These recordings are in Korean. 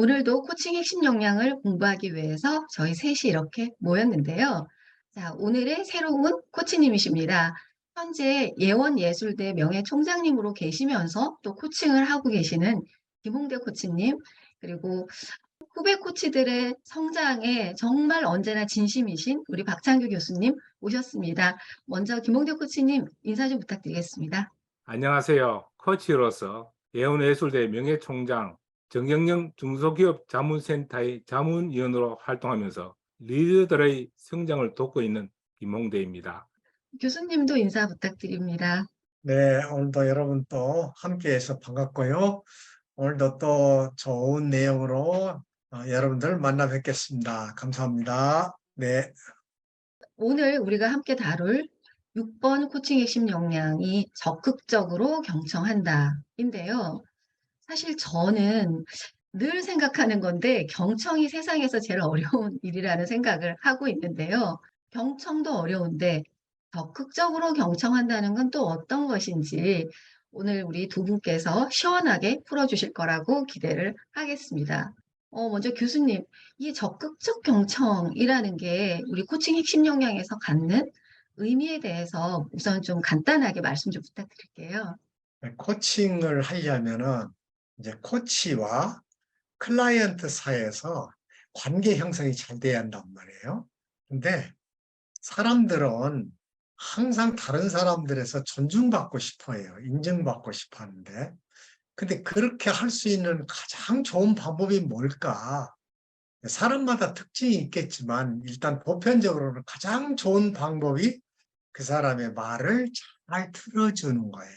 오늘도 코칭 핵심 역량을 공부하기 위해서 저희 셋이 이렇게 모였는데요. 자, 오늘의 새로운 코치님이십니다. 현재 예원예술대 명예총장님으로 계시면서 또 코칭을 하고 계시는 김홍대 코치님, 그리고 후배 코치들의 성장에 정말 언제나 진심이신 우리 박창규 교수님 오셨습니다. 먼저 김홍대 코치님 인사 좀 부탁드리겠습니다. 안녕하세요. 코치로서 예원예술대 명예총장 정경영 중소기업 자문센터의 자문위원으로 활동하면서 리더들의 성장을 돕고 있는 김홍대입니다. 교수님도 인사 부탁드립니다. 네, 오늘도 여러분 또 함께해서 반갑고요. 오늘도 또 좋은 내용으로 어, 여러분들 만나 뵙겠습니다. 감사합니다. 네, 오늘 우리가 함께 다룰 6번 코칭 핵심 역량이 적극적으로 경청한다 인데요. 사실 저는 늘 생각하는 건데 경청이 세상에서 제일 어려운 일이라는 생각을 하고 있는데요. 경청도 어려운데 적극적으로 경청한다는 건 또 어떤 것인지 오늘 우리 두 분께서 시원하게 풀어주실 거라고 기대를 하겠습니다. 어, 먼저 교수님, 이 적극적 경청이라는 게 우리 코칭 핵심 역량에서 갖는 의미에 대해서 우선 좀 간단하게 말씀 좀 부탁드릴게요. 네, 코칭을 하려면은 이제 코치와 클라이언트 사이에서 관계 형성이 잘 돼야 한단 말이에요. 근데 사람들은 항상 다른 사람들에서 존중받고 싶어 해요. 인정받고 싶어 하는데. 근데 그렇게 할 수 있는 가장 좋은 방법이 뭘까? 사람마다 특징이 있겠지만 일단 보편적으로는 가장 좋은 방법이 그 사람의 말을 잘 들어주는 거예요.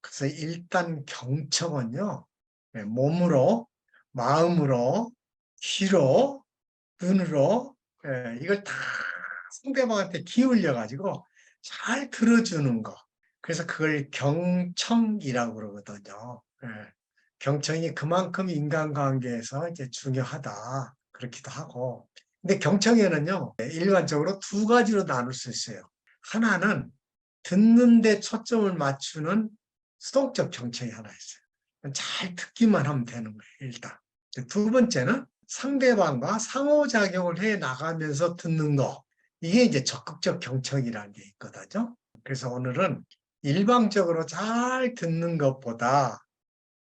그래서 일단 경청은요, 네, 몸으로, 마음으로, 귀로, 눈으로, 예, 이걸 다 상대방한테 기울여 가지고 잘 들어주는 거. 그래서 그걸 경청이라고 그러거든요. 예, 경청이 그만큼 인간관계에서 이제 중요하다. 그렇기도 하고. 근데 경청에는요, 일반적으로 두 가지로 나눌 수 있어요. 하나는 듣는데 초점을 맞추는 수동적 경청이 하나 있어요. 잘 듣기만 하면 되는 거예요, 일단. 두 번째는 상대방과 상호작용을 해 나가면서 듣는 거. 이게 이제 적극적 경청이라는 게 있거든요. 그래서 오늘은 일방적으로 잘 듣는 것보다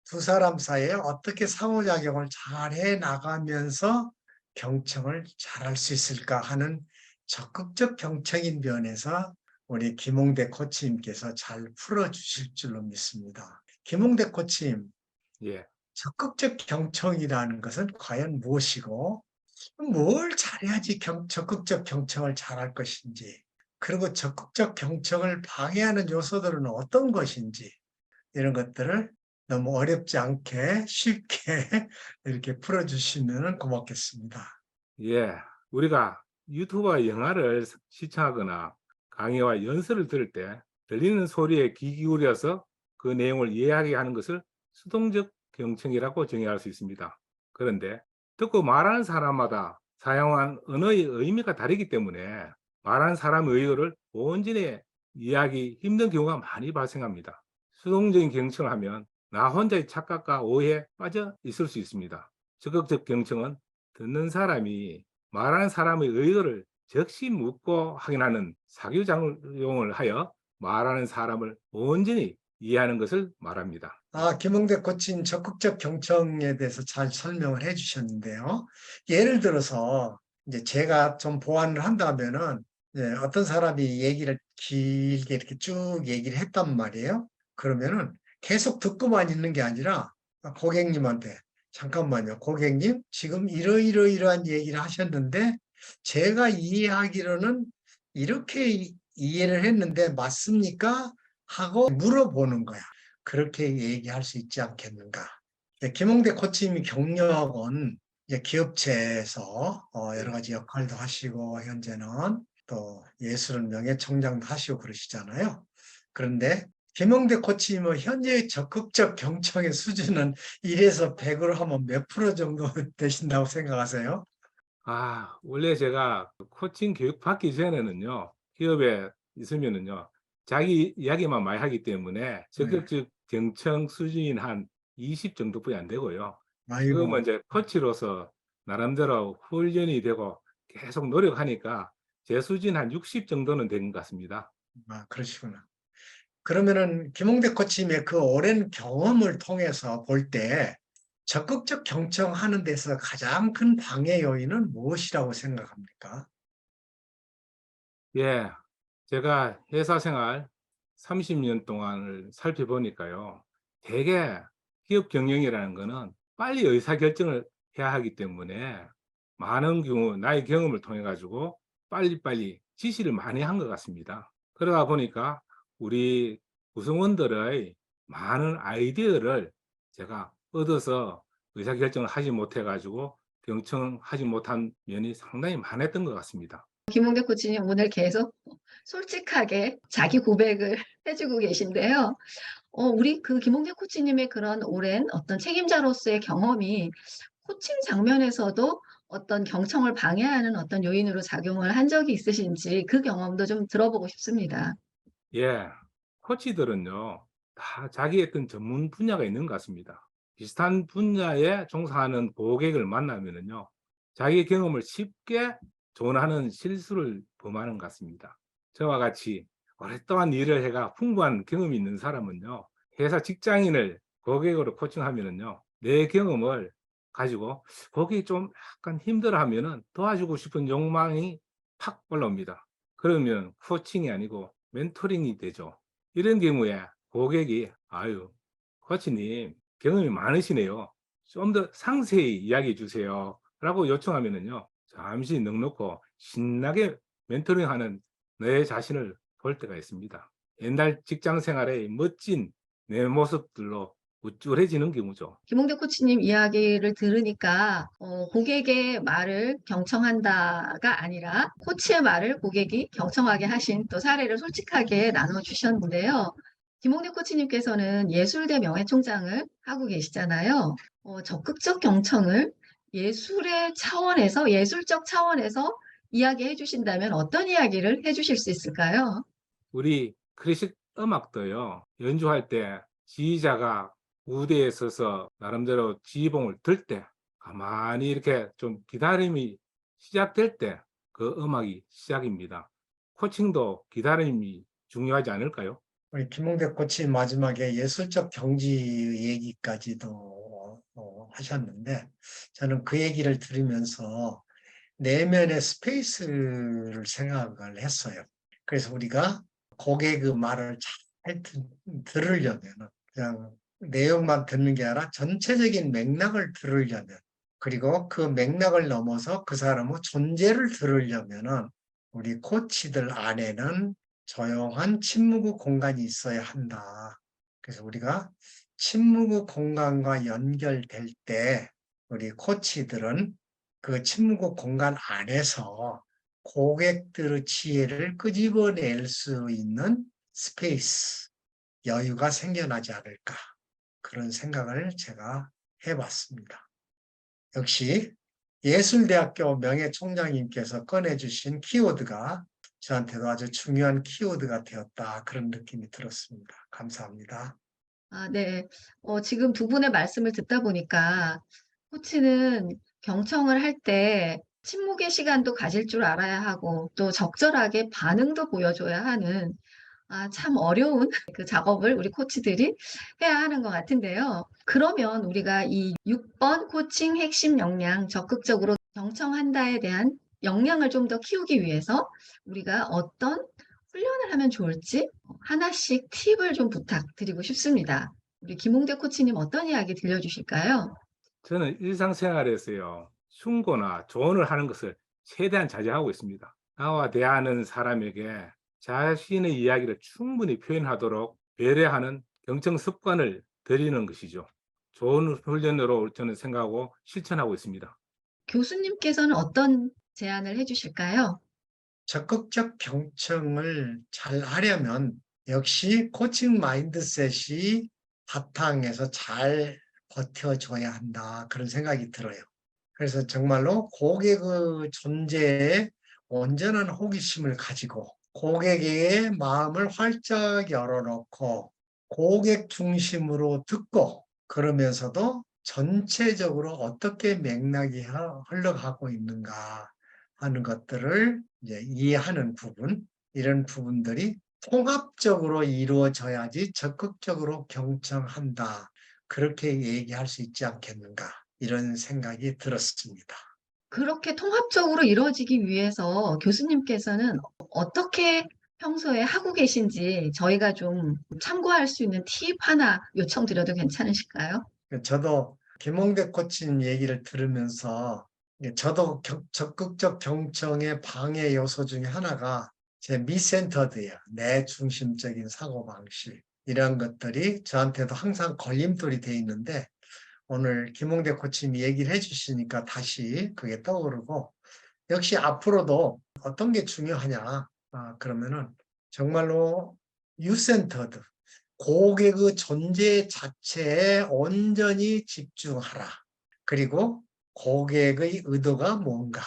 두 사람 사이에 어떻게 상호작용을 잘 해 나가면서 경청을 잘 할 수 있을까 하는 적극적 경청인 면에서 우리 김홍대 코치님께서 잘 풀어주실 줄로 믿습니다. 김홍대 코치님, 예, 적극적 경청이라는 것은 과연 무엇이고 뭘 잘해야지 경- 적극적 경청을 잘할 것인지 그리고 적극적 경청을 방해하는 요소들은 어떤 것인지 이런 것들을 너무 어렵지 않게 쉽게 이렇게 풀어주시면 고맙겠습니다. 예. 우리가 유튜브와 영화를 시청하거나 강의와 연설을 들을 때 들리는 소리에 귀 기울여서 그 내용을 이해하게 하는 것을 수동적 경청이라고 정의할 수 있습니다. 그런데 듣고 말하는 사람마다 사용한 언어의 의미가 다르기 때문에 말하는 사람의 의도를 온전히 이해하기 힘든 경우가 많이 발생합니다. 수동적인 경청을 하면 나 혼자의 착각과 오해에 빠져 있을 수 있습니다. 적극적 경청은 듣는 사람이 말하는 사람의 의도를 즉시 묻고 확인하는 사교작용을 하여 말하는 사람을 온전히 이해하는 것을 말합니다. 아, 김홍대 코치님 적극적 경청에 대해서 잘 설명을 해 주셨는데요. 예를 들어서 이제 제가 좀 보완을 한다면은 어떤 사람이 얘기를 길게 이렇게 쭉 얘기를 했단 말이에요. 그러면은 계속 듣고만 있는 게 아니라 고객님한테 잠깐만요. 고객님, 지금 이러이러이러한 얘기를 하셨는데 제가 이해하기로는 이렇게 이- 이해를 했는데 맞습니까? 하고 물어보는 거야. 그렇게 얘기할 수 있지 않겠는가. 네, 김홍대 코치님이 이제 기업체에서 어, 여러 가지 역할도 하시고 현재는 또 예술은 명예총장도 하시고 그러시잖아요. 그런데 김홍대 코치님은 현재의 적극적 경청의 수준은 1에서 100으로 하면 몇 프로 정도 되신다고 생각하세요? 아, 원래 제가 코칭 교육 받기 전에는요, 기업에 있으면은요, 자기 이야기만 많이 하기 때문에 적극적 경청 수준인 한 20 정도뿐이 안 되고요. 아이고, 그러면 이제 코치로서 나름대로 훈련이 되고 계속 노력하니까 제 수준 한 60 정도는 된 것 같습니다. 아, 그러시구나. 그러면은 김홍대 코치님의 그 오랜 경험을 통해서 볼 때 적극적 경청하는 데서 가장 큰 방해 요인은 무엇이라고 생각합니까? 예, 제가 회사 생활 30년 동안을 살펴보니까요. 대개 기업 경영이라는 거는 빨리 의사결정을 해야 하기 때문에 많은 경우 나의 경험을 통해 가지고 빨리빨리 지시를 많이 한 것 같습니다. 그러다 보니까 우리 구성원들의 많은 아이디어를 제가 얻어서 의사결정을 하지 못해 가지고 경청하지 못한 면이 상당히 많았던 것 같습니다. 김홍대 코치님 오늘 계속 솔직하게 자기 고백을 해주고 계신데요. 어, 우리 그 김홍대 코치님의 그런 오랜 어떤 책임자로서의 경험이 코칭 장면에서도 어떤 경청을 방해하는 어떤 요인으로 작용을 한 적이 있으신지 그 경험도 좀 들어보고 싶습니다. 예, 코치들은요, 다 자기 어떤 전문 분야가 있는 것 같습니다. 비슷한 분야에 종사하는 고객을 만나면은요, 자기 경험을 쉽게 전하는 실수를 범하는 것 같습니다. 저와 같이 오랫동안 일을 해가 풍부한 경험이 있는 사람은요, 회사 직장인을 고객으로 코칭하면은요, 내 경험을 가지고 고객이 좀 약간 힘들어하면은 도와주고 싶은 욕망이 팍 올라옵니다. 그러면 코칭이 아니고 멘토링이 되죠. 이런 경우에 고객이 아유 코치님 경험이 많으시네요. 좀 더 상세히 이야기해 주세요. 라고 요청하면은요. 잠시 넉넉고 신나게 멘토링하는 내 자신을 볼 때가 있습니다. 옛날 직장 생활의 멋진 내 모습들로 우쭐해지는 경우죠. 김홍대 코치님 이야기를 들으니까 어, 고객의 말을 경청한다가 아니라 코치의 말을 고객이 경청하게 하신 또 사례를 솔직하게 나눠주셨는데요. 김홍대 코치님께서는 예술대 명예총장을 하고 계시잖아요. 어, 적극적 경청을 예술의 차원에서 예술적 차원에서 이야기해 주신다면 어떤 이야기를 해 주실 수 있을까요? 우리 클래식 음악도요. 연주할 때 지휘자가 무대에 서서 나름대로 지휘봉을 들 때 가만히 이렇게 좀 기다림이 시작될 때 그 음악이 시작입니다. 코칭도 기다림이 중요하지 않을까요? 우리 김홍대 코치 마지막에 예술적 경지 얘기까지도 어, 하셨는데 저는 그 얘기를 들으면서 내면의 스페이스를 생각을 했어요. 그래서 우리가 고객의 말을 잘 들- 들으려면 그냥 내용만 듣는 게 아니라 전체적인 맥락을 들으려면 그리고 그 맥락을 넘어서 그 사람의 존재를 들으려면은 우리 코치들 안에는 조용한 침묵의 공간이 있어야 한다. 그래서 우리가 침묵의 공간과 연결될 때 우리 코치들은 그 침묵의 공간 안에서 고객들의 지혜를 끄집어낼 수 있는 스페이스, 여유가 생겨나지 않을까. 그런 생각을 제가 해봤습니다. 역시 예술대학교 명예총장님께서 꺼내주신 키워드가 저한테도 아주 중요한 키워드가 되었다. 그런 느낌이 들었습니다. 감사합니다. 아, 네. 어, 지금 두 분의 말씀을 듣다 보니까 코치는 경청을 할 때 침묵의 시간도 가질 줄 알아야 하고 또 적절하게 반응도 보여줘야 하는 아, 참 어려운 그 작업을 우리 코치들이 해야 하는 것 같은데요. 그러면 우리가 이 6번 코칭 핵심 역량 적극적으로 경청한다에 대한 역량을 좀 더 키우기 위해서 우리가 어떤 훈련을 하면 좋을지 하나씩 팁을 좀 부탁드리고 싶습니다. 우리 김홍대 코치님 어떤 이야기 들려주실까요? 저는 일상생활에서요, 충고나 조언을 하는 것을 최대한 자제하고 있습니다. 나와 대하는 사람에게 자신의 이야기를 충분히 표현하도록 배려하는 경청 습관을 들이는 것이죠. 좋은 훈련으로 저는 생각하고 실천하고 있습니다. 교수님께서는 어떤 제안을 해주실까요? 적극적 경청을 잘 하려면 역시 코칭 마인드셋이 바탕에서 잘 버텨줘야 한다. 그런 생각이 들어요. 그래서 정말로 고객의 존재에 온전한 호기심을 가지고 고객의 마음을 활짝 열어놓고 고객 중심으로 듣고 그러면서도 전체적으로 어떻게 맥락이 하- 흘러가고 있는가 하는 것들을 이제 이해하는 부분, 이런 부분들이 통합적으로 이루어져야지 적극적으로 경청한다. 그렇게 얘기할 수 있지 않겠는가. 이런 생각이 들었습니다. 그렇게 통합적으로 이루어지기 위해서 교수님께서는 어떻게 평소에 하고 계신지 저희가 좀 참고할 수 있는 팁 하나 요청드려도 괜찮으실까요? 저도 김홍대 코치님 얘기를 들으면서 저도 격- 적극적 경청의 방해 요소 중에 하나가 제 미센터드예요. 내 중심적인 사고방식. 이런 것들이 저한테도 항상 걸림돌이 돼 있는데 오늘 김홍대 코치님이 얘기를 해주시니까 다시 그게 떠오르고 역시 앞으로도 어떤 게 중요하냐 아, 그러면은 정말로 유센터드 고객의 존재 자체에 온전히 집중하라. 그리고 고객의 의도가 뭔가.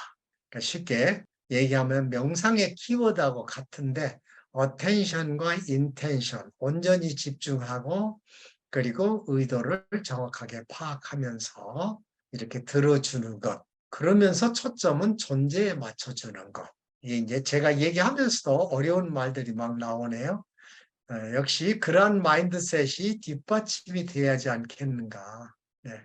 그러니까 쉽게 얘기하면 명상의 키워드하고 같은데 attention과 intention 온전히 집중하고 그리고 의도를 정확하게 파악하면서 이렇게 들어주는 것. 그러면서 초점은 존재에 맞춰주는 것. 이제 제가 얘기하면서도 어려운 말들이 막 나오네요. 어, 역시 그러한 마인드셋이 뒷받침이 돼야지 않겠는가. 네,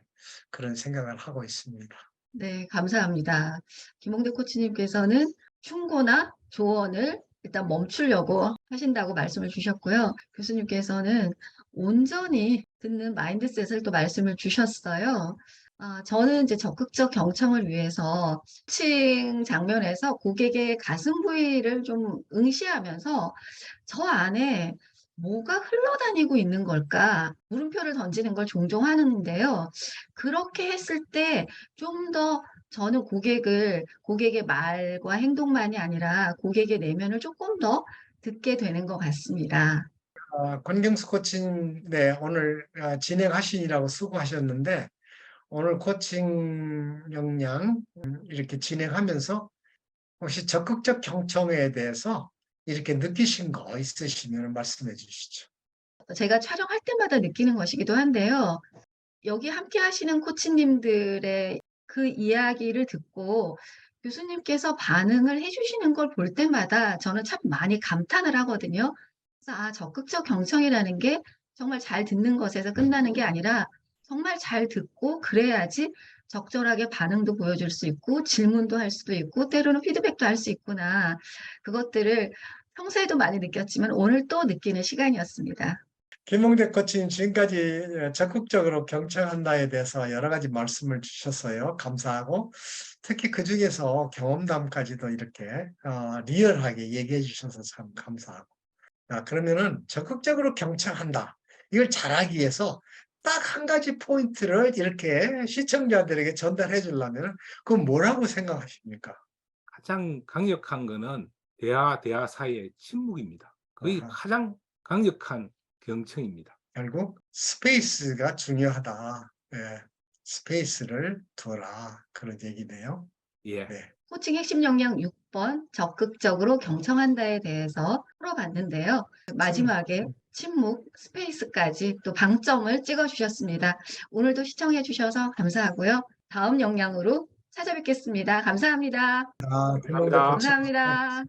그런 생각을 하고 있습니다. 네, 감사합니다. 김홍대 코치님께서는 충고나 조언을 일단 멈추려고 하신다고 말씀을 주셨고요. 교수님께서는 온전히 듣는 마인드셋을 또 말씀을 주셨어요. 아, 저는 이제 적극적 경청을 위해서 코칭 장면에서 고객의 가슴 부위를 좀 응시하면서 저 안에 뭐가 흘러다니고 있는 걸까? 물음표를 던지는 걸 종종 하는데요. 그렇게 했을 때 좀 더 저는 고객을, 고객의 말과 행동만이 아니라 고객의 내면을 조금 더 듣게 되는 것 같습니다. 아, 권경수 코치님, 네, 오늘 아, 진행하시느라고 수고하셨는데, 오늘 코칭 역량 음, 이렇게 진행하면서 혹시 적극적 경청에 대해서 이렇게 느끼신 거 있으시면 말씀해 주시죠. 제가 촬영할 때마다 느끼는 것이기도 한데요. 여기 함께 하시는 코치님들의 그 이야기를 듣고 교수님께서 반응을 해주시는 걸 볼 때마다 저는 참 많이 감탄을 하거든요. 그래서 아, 적극적 경청이라는 게 정말 잘 듣는 것에서 끝나는 게 아니라 정말 잘 듣고 그래야지 적절하게 반응도 보여줄 수 있고 질문도 할 수도 있고 때로는 피드백도 할 수 있구나. 그것들을 평소에도 많이 느꼈지만 오늘 또 느끼는 시간이었습니다. 김홍대 코치님 지금까지 적극적으로 경청한다에 대해서 여러 가지 말씀을 주셨어요. 감사하고 특히 그 중에서 경험담까지도 이렇게 어, 리얼하게 얘기해 주셔서 참 감사하고 아, 그러면은 적극적으로 경청한다. 이걸 잘하기 위해서 딱 한 가지 포인트를 이렇게 시청자들에게 전달해 주려면 그건 뭐라고 생각하십니까? 가장 강력한 거는 대화 대화 사이의 침묵입니다. 그게 아하. 가장 강력한 경청입니다. 결국 스페이스가 중요하다. 예, 스페이스를 두라 그런 얘기네요. 예. 네. 코칭 핵심 역량 6번 적극적으로 경청한다에 대해서 풀어봤는데요. 마지막에 침묵, 스페이스까지 또 방점을 찍어주셨습니다. 오늘도 시청해 주셔서 감사하고요. 다음 역량으로 찾아뵙겠습니다. 감사합니다. 아, 감사합니다. 코치. 감사합니다.